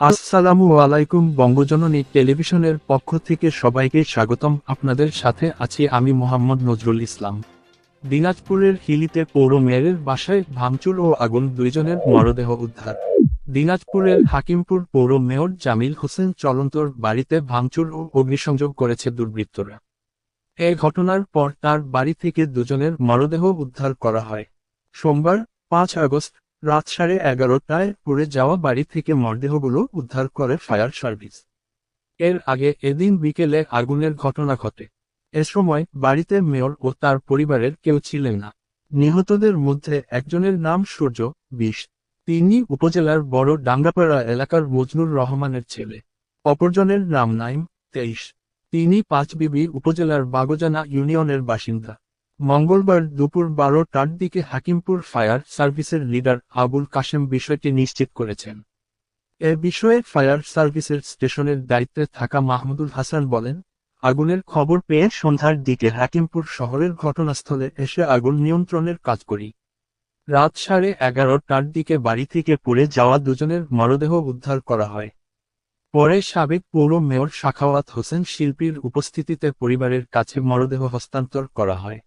আসসালামু আলাইকুম বঙ্গজননী টেলিভিশনের পক্ষ থেকে সবাইকে স্বাগতম। আপনাদের সাথে আছি আমি মোহাম্মদ নজরুল ইসলাম। দিনাজপুরের হিলিতে পৌর মেয়রের বাসায় ভাঙচুর ও আগুন, দুইজনের মরদেহ উদ্ধার। দিনাজপুরের হাকিমপুর পৌর মেয়র জামিল হোসেন চলন্তর বাড়িতে ভাঙচুর ও অগ্নিসংযোগ করেছে দুর্বৃত্তরা। এ ঘটনার পর তার বাড়ি থেকে দুজনের মরদেহ উদ্ধার করা হয়। সোমবার পাঁচ আগস্ট রাত সাড়ে এগারোটায় পুড়ে যাওয়া বাড়ি থেকে মরদেহগুলো উদ্ধার করে ফায়ার সার্ভিস। এর আগে এদিন বিকেলে আগুনের ঘটনা ঘটে। এ সময় বাড়িতে মেয়র ও তার পরিবারের কেউ ছিলেন না। নিহতদের মধ্যে একজনের নাম সূর্য, বিশ। তিনি উপজেলার বড় ডাঙ্গাপাড়া এলাকার মজনুর রহমানের ছেলে। অপরজনের নাম নাইম, তেইশ। তিনি পাঁচবিবি উপজেলার বাগজানা ইউনিয়নের বাসিন্দা। মঙ্গলবার দুপুর বারোটার দিকে হাকিমপুর ফায়ার সার্ভিসের লিডার আবুল কাশেম বিষয়টি নিশ্চিত করেছেন। এ বিষয়ে ফায়ার সার্ভিসের স্টেশনের দায়িত্বে থাকা মাহমুদুল হাসান বলেন, আগুনের খবর পেয়ে সন্ধ্যার দিকে হাকিমপুর শহরের ঘটনাস্থলে এসে আগুন নিয়ন্ত্রণের কাজ করি। রাত সাড়ে এগারোটার দিকে বাড়ি থেকে পুড়ে যাওয়া দুজনের মরদেহ উদ্ধার করা হয়। পরে সাবেক পৌর মেয়র শাখাওয়াত হোসেন শিল্পীর উপস্থিতিতে পরিবারের কাছে মরদেহ হস্তান্তর করা হয়।